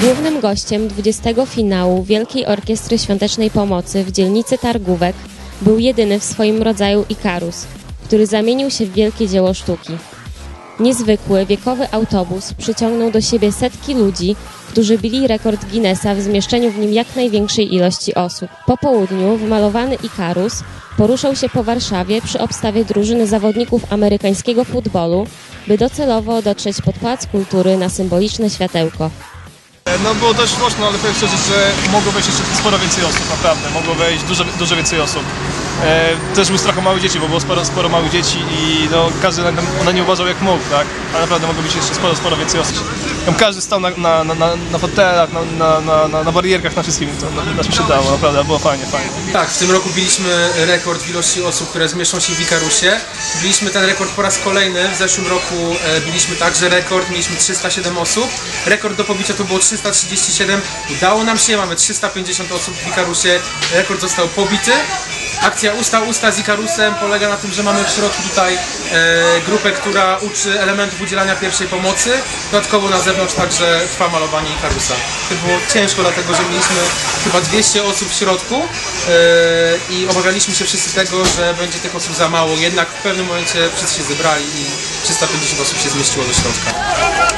Głównym gościem 20 finału Wielkiej Orkiestry Świątecznej Pomocy w dzielnicy Targówek był jedyny w swoim rodzaju Ikarus, który zamienił się w wielkie dzieło sztuki. Niezwykły, wiekowy autobus przyciągnął do siebie setki ludzi, którzy bili rekord Guinnessa w zmieszczeniu w nim jak największej ilości osób. Po południu wymalowany Ikarus poruszał się po Warszawie przy obstawie drużyny zawodników amerykańskiego futbolu, by docelowo dotrzeć pod Pałac Kultury na symboliczne światełko. No było dość głośno, ale powiem szczerze, że mogło wejść jeszcze sporo więcej osób, naprawdę. Mogło wejść dużo, dużo więcej osób. E, też był strach o małe dzieci, bo było sporo, sporo małych dzieci i no, każdy na, na nie uważał jak mógł, tak? Ale naprawdę mogło być jeszcze sporo, sporo więcej osób. Tam każdy stał na, na, na, na, fotelach, na, na, na, na, barierkach, na wszystkim. To na, na się dało, naprawdę. Było fajnie, fajnie. Tak, w tym roku biliśmy rekord w ilości osób, które zmieszczą się w Ikarusie. Biliśmy ten rekord po raz kolejny. W zeszłym roku e, biliśmy także rekord, mieliśmy 307 osób. Rekord do pobicia to było 337. Udało nam się, mamy 350 osób w Ikarusie. Rekord został pobity. Akcja Usta Usta z Ikarusem polega na tym, że mamy w środku tutaj e, grupę, która uczy elementów udzielania pierwszej pomocy. Dodatkowo na zewnątrz także trwa malowanie Ikarusa. To było ciężko, dlatego że mieliśmy chyba 200 osób w środku e, i obawialiśmy się wszyscy tego, że będzie tych osób za mało. Jednak w pewnym momencie wszyscy się zebrali i 350 osób się zmieściło do środka.